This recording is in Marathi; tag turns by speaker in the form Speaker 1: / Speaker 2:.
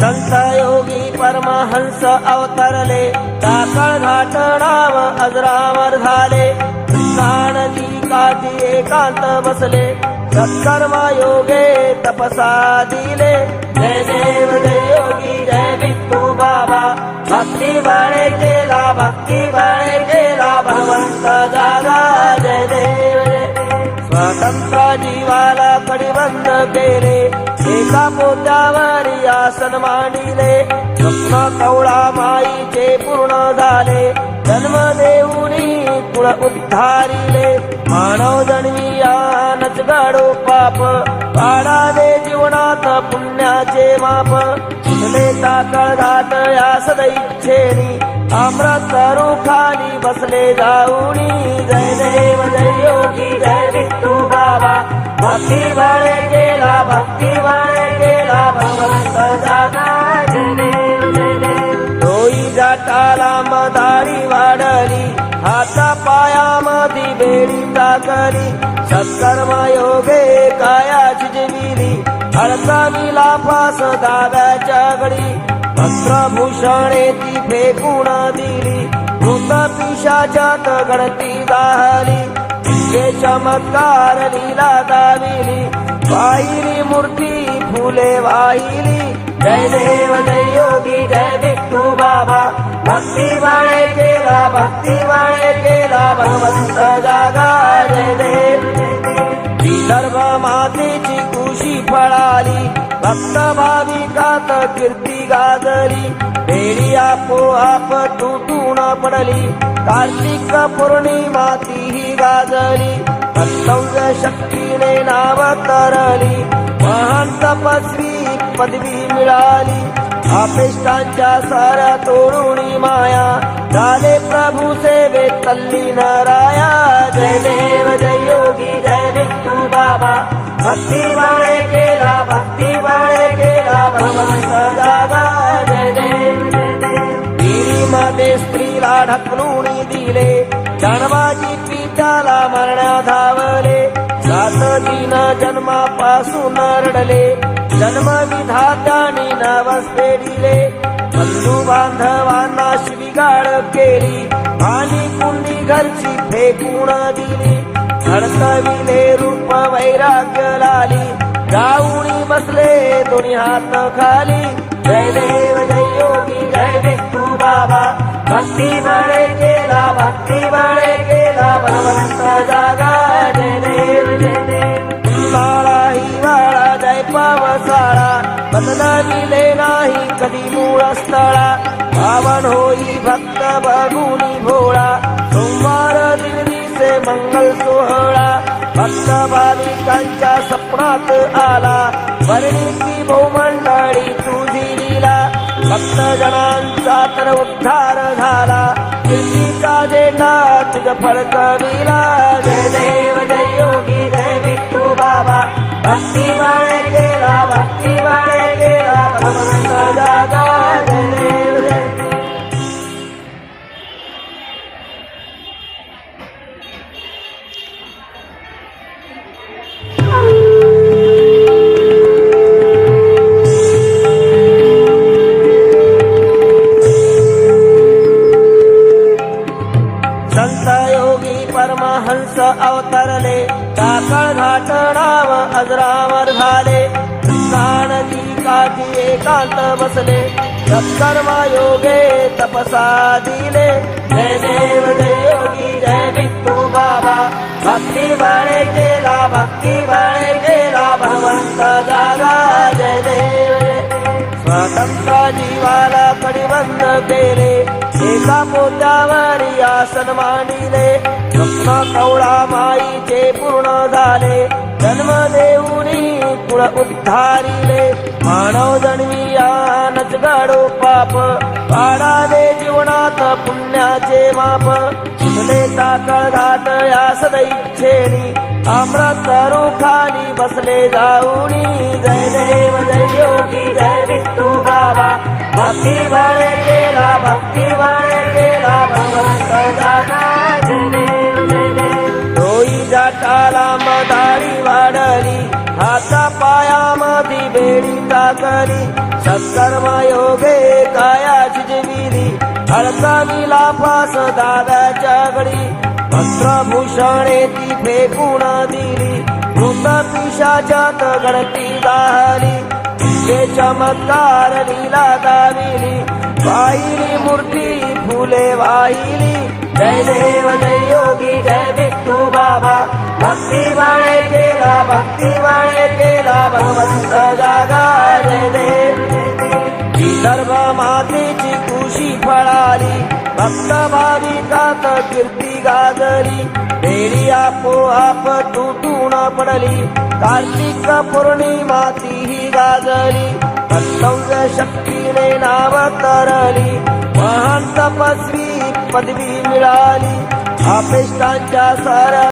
Speaker 1: संत योगी परमहंस अवतरले काकळ घाट राम अजरामर झाले. कानती काठी एकांत बसले सत्कर्म योगे तपसा दिले. जय देव जय योगी जय विष्णू बाबा. भक्ती बाळे केला भक्ती बाळे केला भगवंत जागा. जय देव. स्वतंत्र जीवाला पडिबंद केले एका पोत्यावर आसन मांडिले स्वप्न कवळा माईचे पूर्ण झाले. जन्म देऊनी कुळ उद्धारिले मानव जन्मियानच गाडो पाप. पाडावे जीवनात पुण्याचे माप. लेता कळघात या सदैच्छेनी. अमृत रुखानी बसले जाऊनी. जय देव जय योगी जय विठ्ठू बाबा. भक्ती बाळे केला भक्ती बाळे केला भगवंत जागा बेडी टाकली सत्कर्म योगे काया जिजविली अडचणीला दादा दाव्याच्या गडी वस्त्रभूषणे ती फेकून दिली मृत पिशाच्या गणती दाहली हे चमत्कार लीला दाविली वाहिली मूर्ती फुले वाहिली जय देव जय योगी जय विठ्ठू बाबा। भक्ती वाळे केला भक्ती वाळे केला भगवंत जागा जय देव। जय विदर्भ मातेची कुशी फळाली भक्त भाविकात कीर्ती गाजली। बेडी आपोआप तुटून पडली कार्तिक पौर्णिमा तीही गाजली। अत्यंत शक्तीने नाव तरली. महान तपस्वी पदवी मिळाली. अपेष्टांच्या सारा तोडुणी माया. झाले प्रभू सेवे तल्ली नाराया. जय देव जय योगी जय विठ्ठू बाबा. भक्ती बाळे केला भक्ती बाळे केला भगवंत जागा जय देव जय देव. गिरीमध्ये स्त्रीला ढकलून दिले. जन्माची पित्याला मरण्या धावले. सात दिन जन्मापासून रडले. जन्म विधात्याने नवस फेडिले. बंधू बांधवांना शिविगाळ केली. आणि कुंडी घरची फेकून दिली. हडकविले रूप वैराग्य लाली. जाऊनी बसले दोन्ही हात खाली. जय भक्ती बळे केला भक्ती बळे केला भगवंत जागा जय देव जय देव. हिवाळा हिवाळा जय पावसाळा बदलविले नाही कधी मूळ स्थळा पावन होई भक्त बघुनी भोळा. सोमवार दिवसे मंगल सोहळा. भक्त भाविकांच्या सपनात आला. वर्णिती भोमंडळी तुझी भक्तजनांचा तर उद्धार झाला. कीर्तीचा देता तुझ फडकविला जय देव जय योगी जय विठ्ठू बाबा. भक्ती बाळ केला भक्ती बाळ केला. भगवंत जागा राम अजरामर झाले. कृष्णानदी काठी एकांत बसले. सत्कर्मा योगे तपसा दिले. जय देव जय योगी जय विठ्ठू बाबा. भक्ती बाळे केला भक्ती बाळे केला भगवंत जागा. जय देव. जय स्वतंत्र जीवाला कडीबंद केले. एका पोत्यावर आसन मांडिले स्वप्न कवळा माईचे पूर्ण झाले. जन्म देऊनी कुळ उद्धारिले मानव जन्मियानच गाडो पाप. पाडावे जीवनात पुण्याचे माप. सुटले ताकळ घाट या सदैच्छेनी. अमृत खाली बसले जाऊनी. जय देव जय योगी जय विष्णू बाबा. भक्ती टाकली सत्कर्म योगे काया जिजविली अडचणीला फास दास दादाच्या घडी वस्त्रभूषणे ती फेकून दिली. मृत पिशाच्यात गणती दाहली. ते चमत्कार लीला दाविली वाहिली मूर्ती फुले वाहिली. जय देव जय योगी जय देव. विठ्ठू बाबा. भक्ती वाणे केला भक्ती वाणे केला भगवंत जागा जय देव मातेची खुशी फळाली भक्त भाविकात कीर्ती गाजली. देवी आपोआप तुटून पडली कार्तिक पौर्णिमा तीही गाजली. भक्तौज शक्तीने नाव तरली महान तपस्वी पदवी मिळाली. अपेक्षांच्या सर